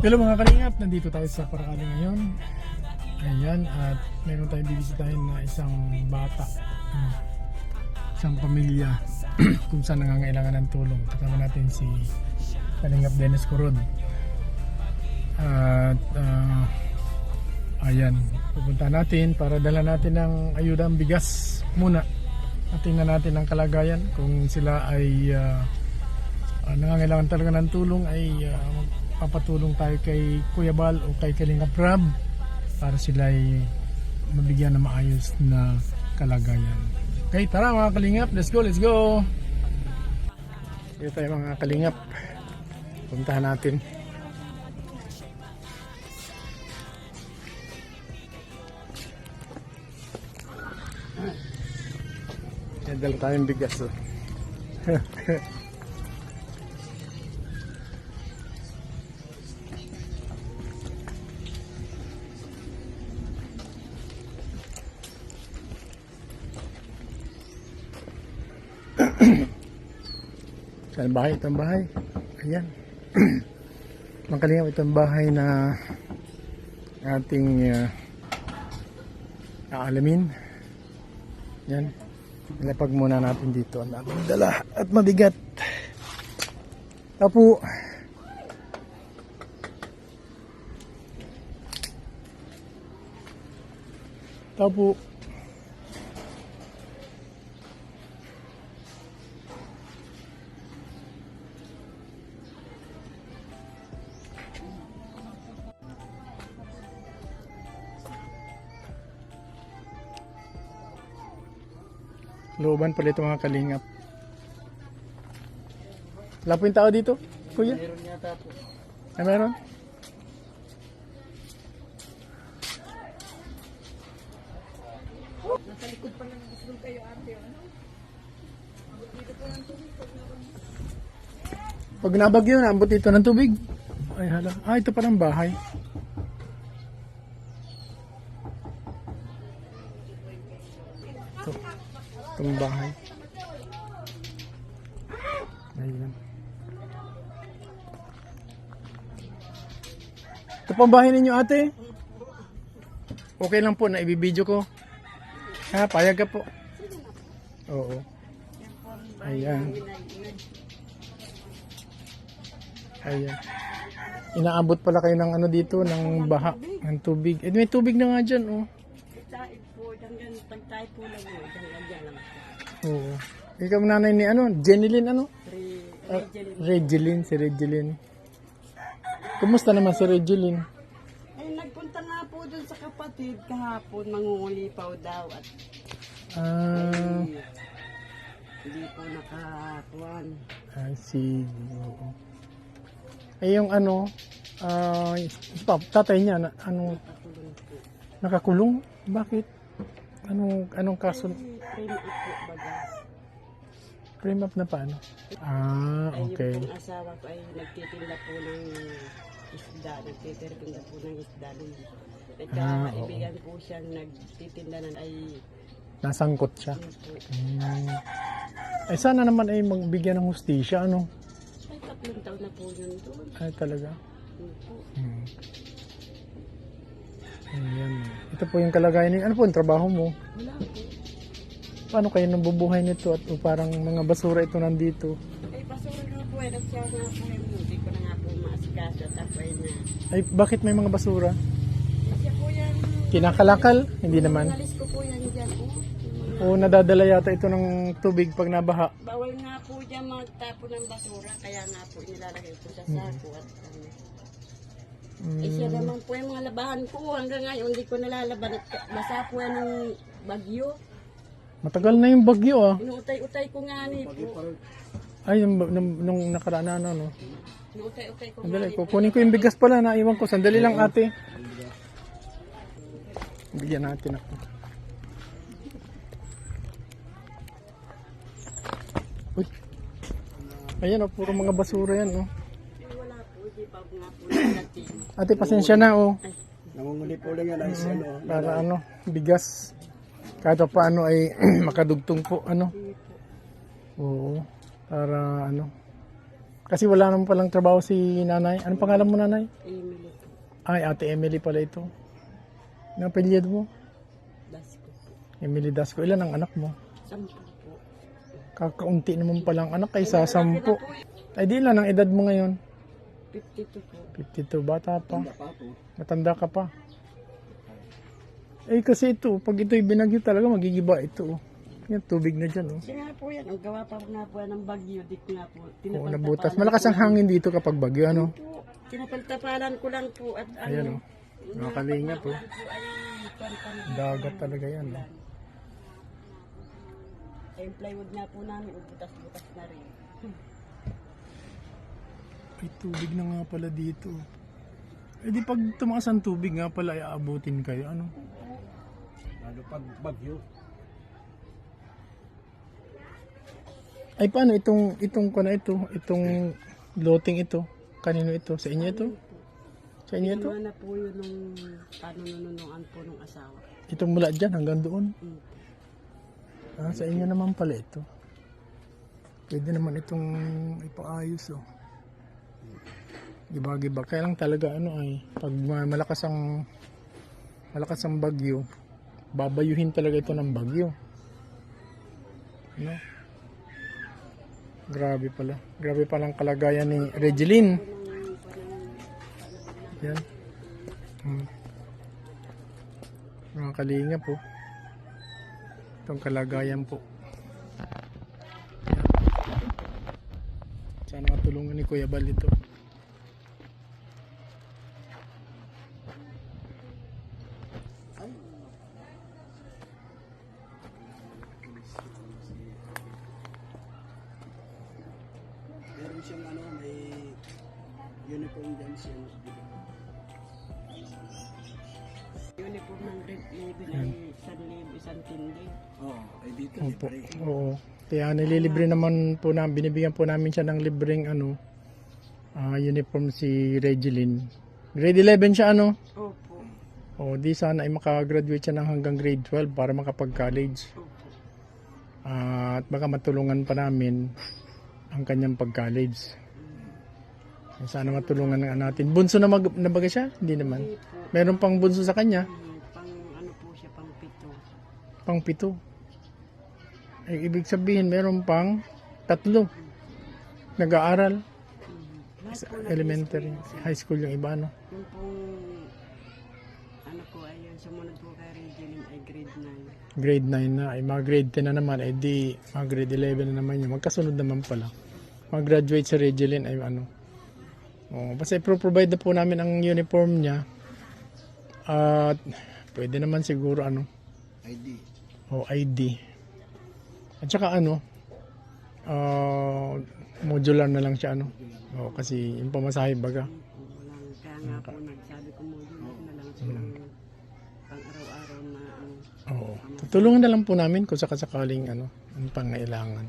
Hello mga kalingap, nandito tayo sa Paracali ngayon. Ayan, at meron tayong bibisitahin na isang bata. Isang pamilya kung saan nangangailangan ng tulong. Kasama natin si Kalingap Dennis Corod. At ah, ayan, pupunta natin para dala natin ng ayuda ang bigas muna. At tingnan natin ang kalagayan kung sila ay uh, nangangailangan talaga ng tulong ay uh, magpapatulong tayo kay Kuya Bal o kay Kalinga Prab para sila ay mabigyan ng maayos na kalagayan. Okay, tara mga kalingap, let's go, let's go! Dito tayo mga kalingap. Puntahan natin. Yan, dala tayong bigas. Oh. Saan bahay? Itong bahay. Ayan. Mga kalingap, itong bahay na ating uh, aalamin. Yan. Ilapag muna natin dito. Ang daming dala at mabigat. Apo. Tapo. Looban pala ito mga kalingap. Wala po yung tao dito, kuya? Meron yata po. Ah, meron? Pag nabagyo na, ambot dito ng tubig. Ay hala. Ah, ito palang bahay. Ito. Itong bahay. Ayan. Ito pang bahay ninyo ate. Okay lang po na ibibideo ko. Ha, payag ka po. Oo. Ayan. Ayan. Inaabot pala kayo ng ano dito, ng baha, ng tubig. Eh, may tubig na nga dyan, oh. Oo. Ikaw nanay ni ano, Jenilyn ano? Re, Ah, Regeline, si Regeline. Kumusta naman si Regeline? ay, nagpunta nga po dun sa kapatid kahapon, mangungulipaw daw at Ah, eh, hindi po nakakuan. I see. Oo. Eh yung ano, ah, pa, tatay niya, na, ano, Katulong po. nakakulong? Bakit? Anong, anong kaso? Ay, prima up po baga. Frame up na paano? Ah, Ay, okay. yung pong asawa ko ay nagtitinda po ng isda, nagtitinda po ng isda. Ah, nagkakaibigan po siyang nagtitinda ng ay Nasangkot siya. Hmm. Ay sana naman ay magbigyan ng hustisya, ano? Ay, tatlong taon na po yun doon. Ay talaga. Hmm. Ayan. Ito po yung kalagayan niyo. Ano po yung trabaho mo? Wala po. Paano kayo nabubuhay nito at o parang mga basura ito nandito? Ay, basura nga po eh. Nagsiya nga po eh. Hindi ko na nga po maasikaso. Tapos na. Ay bakit may mga basura? Siya po yan. Kinakalakal? Hindi naman. Nalis ko po yan dyan. Oh. Yung mga- O nadadala yata ito ng tubig pag nabaha. Bawal nga po dyan magtapo ng basura. Kaya nga po nilalagay ko sa sako. At ano. Eh siya naman po yung mga labahan ko. Hanggang ngayon hindi ko nalalaban. At basa po yan ng bagyo. Matagal na yung bagyo ah. Inuutay-utay ko nga ni po. Ay, yung, nung, nung nakaraan na ano, no? Inuutay-utay ko Sandali, kukunin ko yung bigas pala, naiwan ko. Sandali lang ate. Bigyan natin ako. Uy. Ayan oh, puro mga basura yan oh. Ate, pasensya na oh. Nangunguli po lang yan ay ano. Para ano, bigas. Kahit pa paano ay makadugtong po ano. Oo. Para ano. Kasi wala naman palang trabaho si nanay. Anong pangalan mo nanay? Emily. Ay, ate Emily pala ito. Ang apelyido mo? Dasko. Emily Dasco. Ilan ang anak mo? Sampu po. Kakaunti naman palang anak kaysa sampu. Ay, di ilan ang edad mo ngayon? 52 po. 52, bata pa. Matanda ka pa. Eh, kasi ito, pag ito'y binagyo talaga, magigiba ito. Yan, tubig na dyan, oh. Nga po yan, ang gawa pa nga po yan ng bagyo, dik nga po. Oo, nabutas. Malakas ang hangin dito kapag bagyo, ano? po. Tinapaltapalan ko lang po at ano. Ayan, oh. Nakalinga po. po. Dagat talaga yan, oh. Yung plywood nga po namin, butas-butas na rin. Ay, tubig na nga pala dito. Eh, di pag tumakas ang tubig nga pala, ay aabutin kayo, ano? Lalo pag bagyo. Ay, paano itong, itong, ko na ito, itong loting ito? Kanino ito? Sa inyo ito? Sa inyo ito? Ginawa na po yun nung panununuan po nung asawa. Itong mula dyan hanggang doon? Mm. Ah, sa inyo naman pala ito. Pwede naman itong ipaayos oh. Giba-giba. Kaya lang talaga ano ay pag ma- malakas ang malakas ang bagyo, babayuhin talaga ito ng bagyo. No? Grabe pala. Grabe palang kalagayan ni Regeline. Yan. Hmm. Mga kalinga po. Itong kalagayan po. Sana matulungan ni Kuya Bal ito. Uniform ng red label ay isang libo, isang tindi. Oo, oh, ay dito. Opo. libre. Oo. Kaya nililibre naman po na binibigyan po namin siya ng libreng ano ah, uniform si Regeline. Grade 11 siya ano? Opo. O di sana ay makagraduate siya ng hanggang grade 12 para makapag-college. Opo. Ah, at baka matulungan pa namin ang kanyang pag-college. Sana matulungan nga natin. Bunso na, mag, na baga siya? Hindi naman. Hindi po. Meron pang bunso sa kanya? Hmm, pang ano po siya, pang pito. Pang pito. Ay, ibig sabihin, meron pang tatlo. Nag-aaral. Hmm. Lahat po Elementary. nag-experience. High school yung iba, no? Yung pong ano po ay yung sumunod po kay Regeline ay grade 9. Grade 9 na. Ay, mga grade 10 na naman. Ay, di, mga grade 11 na naman yun. Magkasunod naman pala. Mag-graduate sa Regeline ay ano. Oh, basta i-provide na po namin ang uniform niya. At pwede naman siguro ano, ID. o ID. At saka ano, ah, modular na lang siya ano. Oh, kasi yung pamasahe baga. Kaya nga po nagsabi ko mo na lang silang pang araw-araw na ano. Oo. Tutulungan na lang po namin kung sakasakaling ano, ang pangailangan.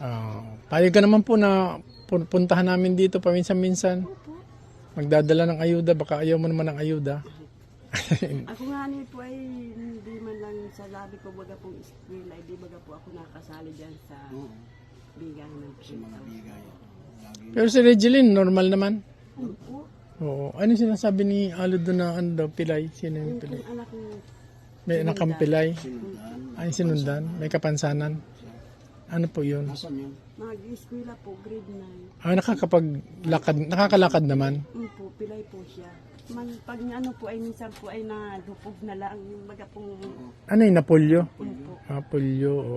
Ah, payag ka naman po na puntahan namin dito paminsan-minsan. Magdadala ng ayuda, baka ayaw mo naman ng ayuda. Ako nga ni po ay hindi man lang sa labi ko baga pong school ay di baga po ako nakasali dyan sa Oo, bigang ng sa mga bigay. Pero si Regeline, normal naman. Opo. Oo. Ano sinasabi ni Alo doon na ano daw, pilay? Sino yung Yung pilay? pong anak ko May nakang pilay. Sinundan. Ay, sinundan. May kapansanan. Ano po yun? Nasaan yun? mag-eskwela po grade 9. Ah, nakakapaglakad, nakakalakad naman. Um po, pilay po siya. Man, pag ano po ay minsan po ay nalupog na lang yung baga pong Ano yun, napolyo? um po. Ah, polio o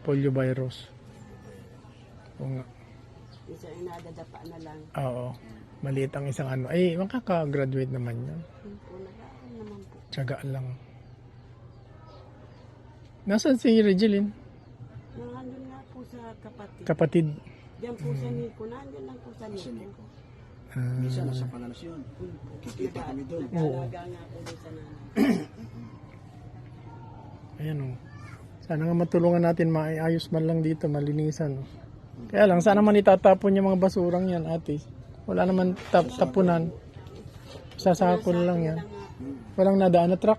polio virus. Oo nga. Minsan ay nadadapa na lang. Oo. Maliit ang isang ano. Ay, makaka-graduate naman yun. Um po, nag-aaral naman po. Tsaga lang. Nasaan si Regeline? Nandun nga po sa kapatid. Kapatid. Diyan po sa Nico, nandun lang po sa Nico. Ah, Minsan nasa palanas yun. Kikita kami doon. Nag-aalaga nga po doon sa nanay. ayan o. Sana nga matulungan natin maiayos man lang dito, malinisan. Oh. Kaya lang, sana man itatapon yung mga basurang yan, ate. Wala naman tap tapunan. Sasako na lang yan. Walang nadaan na truck.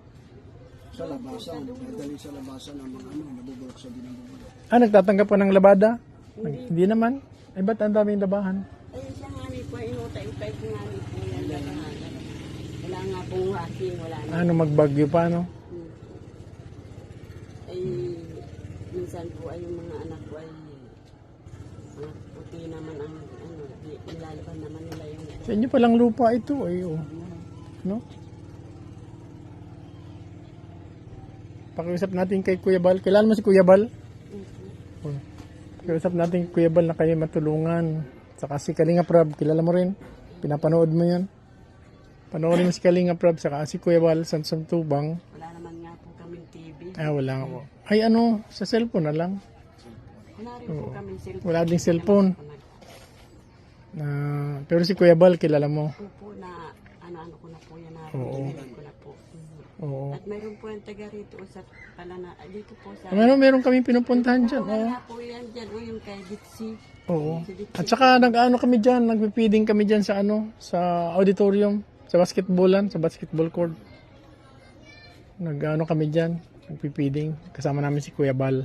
Sa labasan. Nadali sa labasan ng mga ano, nabubulok sa din ng bubulok. Ah, nagtatanggap pa ng labada? Hindi. Hindi naman. Eh, ba't ang daming labahan? Ay, siya nga ni po, inutay-utay ko nga ni po yan. labahan. Wala nga pong washing, wala na. Ano, magbagyo pa, no? Hmm. Ay, minsan po ay yung mga anak ko ay mga puti naman ang ano, nilalaban naman nila yung Sa inyo palang lupa ito, ay, oh. No? Pakiusap natin kay Kuya Bal. Kailan mo si Kuya Bal? Pakiusap natin Kuya Bal na kayo matulungan. Saka si Kalinga Prab, kilala mo rin. Pinapanood mo yan. Panoorin mo si Kalinga Prab, saka si Kuya Bal, Sansang Tubang. Wala naman nga po kaming TV. Ah, wala nga po. Ay, ano, sa cellphone na lang. Wala rin po kaming cellphone. Wala ding cellphone. Na, pero si Kuya Bal, kilala mo. Po po na ano-ano ko na po yan na Oo. ko na po. Mhm. Oo. At mayroon po yung taga rito sa pala na ah, dito po sa Meron, meron kami pinupuntahan dyan. Oo. Wala po yan dyan o yung kay Ditsi. Oo. At saka nag-ano kami dyan, nagpipiding kami dyan sa ano, sa auditorium, sa basketballan, sa basketball court. Nag-ano kami dyan, nagpipiding. Kasama namin si Kuya Bal.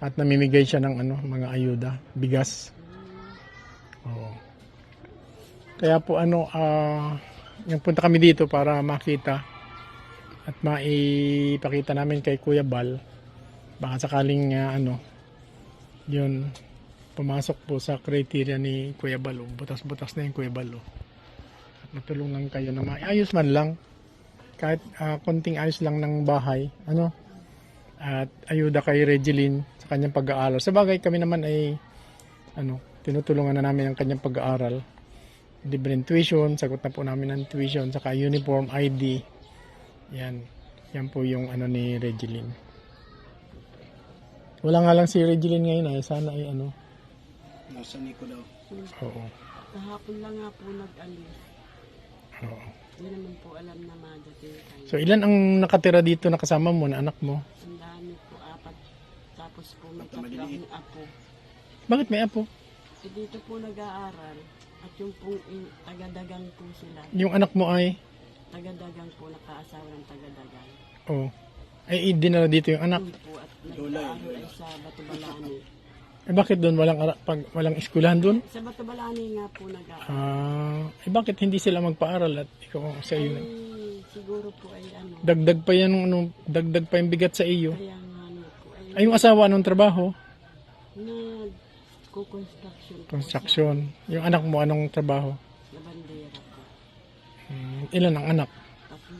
At namimigay siya ng ano, mga ayuda, bigas. Oo. Kaya po ano, ah, yung punta kami dito para makita at maipakita namin kay Kuya Bal. Baka sakaling ah, ano, yun, pumasok po sa criteria ni Kuya Balo. Butas-butas na yung Kuya Balo. At matulungan kayo na maayos man lang. Kahit ah, konting ayos lang ng bahay. Ano? At ayuda kay Regeline sa kanyang pag-aaral. Sa bagay kami naman ay ano, tinutulungan na namin ang kanyang pag-aaral. Libre tuition, sagot na po namin ng tuition, saka uniform, ID. Yan. Yan po yung ano ni Regeline. Wala nga lang si Regeline ngayon ay sana ay ano. Nasa Nico daw. Oo. Kahapon lang nga po nag-alis. Oo. Hindi naman po alam na madating kayo. So ilan ang nakatira dito na kasama mo na anak mo? Ang dami po, apat. Tapos po may tatlo akong apo. Bakit may apo? So dito po nag-aaral. At yung pong tagadagang po sila. Yung anak mo ay Tagadagang po, nakaasawa ng tagadagang. oh. Ay dinala dito yung anak. Yun po at nag-aaral ay sa Batubalani. Eh bakit doon walang ara- pag walang eskwelahan doon? Sa Batubalani nga po nag-aaral. Ah, eh bakit hindi sila magpaaral at ikaw sa iyo na? Ay, siguro po ay ano. Dagdag pa yan ano, dagdag pa yung bigat sa iyo. Kaya nga ano po ay Ay yung asawa anong trabaho? nag-construction po Construction. Yung anak mo anong trabaho? Hmm, ilan ang anak? Tatlo.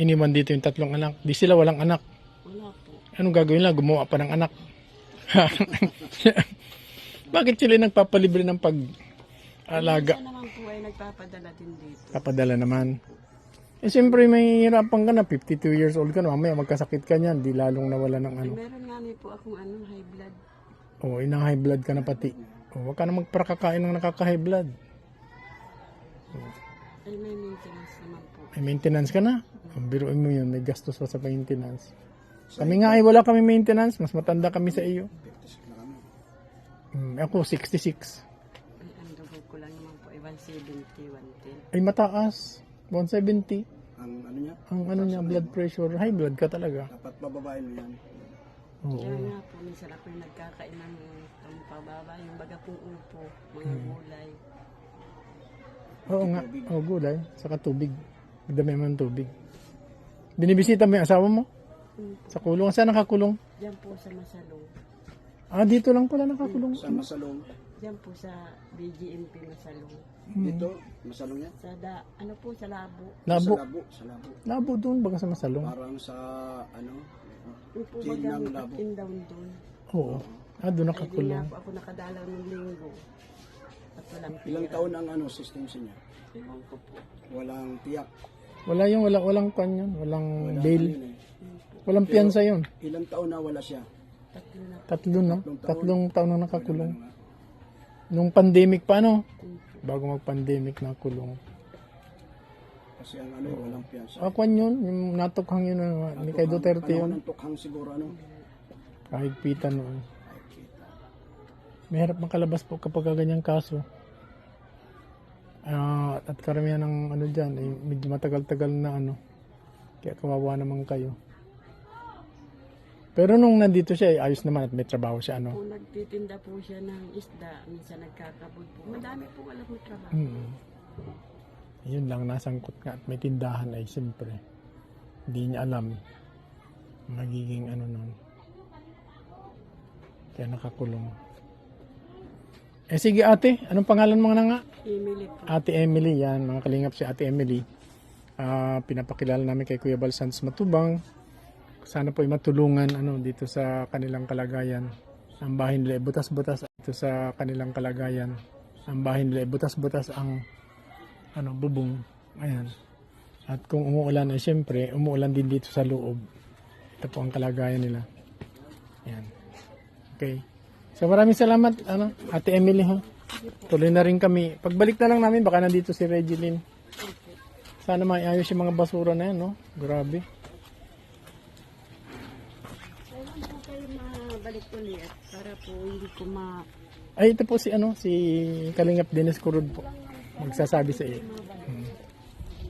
Iniwan dito yung tatlong anak. Di sila walang anak. Wala po. Anong gagawin nila? Gumawa pa ng anak. Bakit sila nagpapalibre ng pag-alaga? Minsan naman po ay nagpapadala din dito. Papadala naman. Eh siyempre may hirapan ka na, 52 years old ka na, mamaya magkasakit ka niyan, di lalong nawala ng ano. Meron nga ni po akong ano, high blood. Oo, inang high blood ka na pati. O, huwag ka na magprakakain ng nakaka-high blood. Ay may maintenance naman po. May maintenance ka na. Ang biruin mo yun, may gastos pa sa maintenance. Kami nga ay wala kami maintenance, mas matanda kami sa iyo. 56 na kami. Hmm, ako 66. Ay, ang dugo ko lang naman po ay 170, 110. Ay mataas. 170. Ang ano niya, Ang ano niya, blood pressure. High blood ka talaga. dapat bababain mo yan. Oo. Kaya nga po, minsan ako yung nagkakain ng pababa, yung baga pong upo, mga Hmm. gulay. Oo nga. Oo, gulay. Saka tubig. Magdami mo ng tubig. Binibisita mo yung asawa mo? Mm. Sa kulong. Saan nakakulong? Diyan po sa Masalong. Ah, dito lang pala nakakulong. Sa masalong. Diyan po sa BGMP Masalong. Dito, masalong yan. Sa da, ano po, sa Labo. Labo. Sa labo. Sa labo. Labo doon. Baga sa masalong. Parang sa ano, Yung po ng Labo. and down doon. Oo. Ah, doon Ay, di nakakulong. nga po ako nakadalaw ng linggo. At walang ilang taon ang ano, suspension niya. Ewan ko po. Walang tiyak. Wala yung wala walang kan yun. Walang bail. ano yun eh. Walang piyansa yun. Ilang taon na wala siya. Tatlo na Tatlo na. Tatlong taon. Tatlong taon na nakakulong. Ano. Nung pandemic pa, no? po. Bago mag-pandemic nakulong. Kasi ang ano, walang piyansa. Ah, kwan yun. Yung natukhang yun. Ano, ni kay Duterte Panahon yun. ng tukhang siguro ano. Kahit pita noon. Mahirap makalabas po kapag ganyang kaso. Ah, at karamihan ng ano dyan, eh, medyo matagal-tagal na ano. Kaya kawawa naman kayo. Pero nung nandito siya, eh, ayos naman at may trabaho siya, ano? Kung nagtitinda po siya ng isda, minsan nagkakabod po. Madami po alam mo trabaho. Mm. Yun lang, nasangkot nga at may tindahan ay siyempre. Hindi niya alam magiging ano nun. Kaya nakakulong. Eh sige ate, anong pangalan mo nga nga? Emily po. Ate Emily, yan. Mga kalingap si Ate Emily. Ah, pinapakilala namin kay Kuya Bal Santos Matubang. Sana po ay matulungan ano, dito sa kanilang kalagayan. Ang bahin nila, butas-butas dito sa kanilang kalagayan. Ang bahin nila, butas-butas ang ano, bubong. Ayan. At kung umuulan ay siyempre, umuulan din dito sa loob. Ito po ang kalagayan nila. Ayan. Okay. So maraming salamat, ano, Ate Emily ha. Tuloy na rin kami. Pagbalik na lang namin, baka nandito si Regeline. Sana maiayos yung mga basura na yan, no? Grabe. Kailan po kayo mabalik ulit para po hindi ko ma... Ay, ito po si, ano, si Kalingap Dennis Kurud po. Magsasabi sa iyo. Hmm.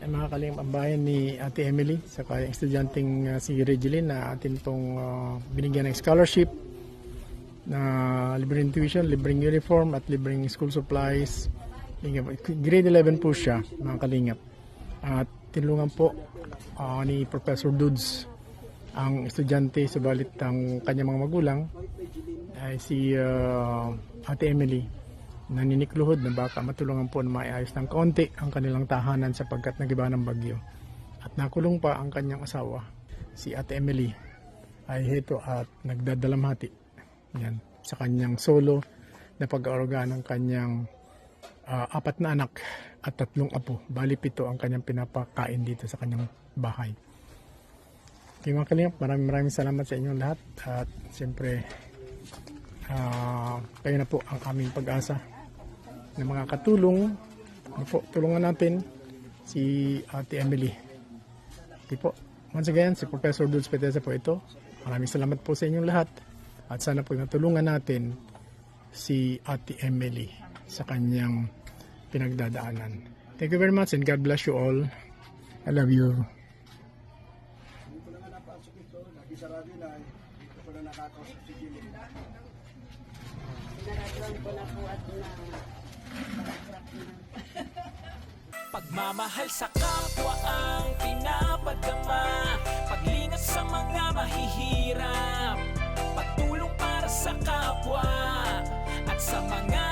Ay, mga kalingap ang bayan ni Ate Emily, saka yung estudyanteng uh, si Regeline na atin pong uh, binigyan ng scholarship na libreng tuition, libreng uniform at libreng school supplies. Grade 11 po siya, mga kalingap. At tinulungan po ah, ni Professor Dudes ang estudyante, subalit ang kanyang mga magulang ay si ah, Ate Emily naninikluhod na baka matulungan po na maiayos ng kaunti ang kanilang tahanan sapagkat nagiba ng bagyo. At nakulong pa ang kanyang asawa, si Ate Emily, ay heto at nagdadalamhati yan, sa kanyang solo na pag-aruga ng kanyang ah, apat na anak at tatlong apo. Bali pito ang kanyang pinapakain dito sa kanyang bahay. Okay mga kalingap, maraming maraming salamat sa inyong lahat at siyempre ah, kayo na po ang aming pag-asa na mga katulong. Ano po, tulungan natin si Ate Emily. Okay po. Once again, si Professor Dulce Petesa po ito. Maraming salamat po sa inyong lahat. At sana po matulungan natin si Ate Emily sa kanyang pinagdadaanan. Thank you very much and God bless you all. I love you. Pagmamahal sa kapwa ang pinapadama Paglingas sa mga mahihirap kapwa At sa mga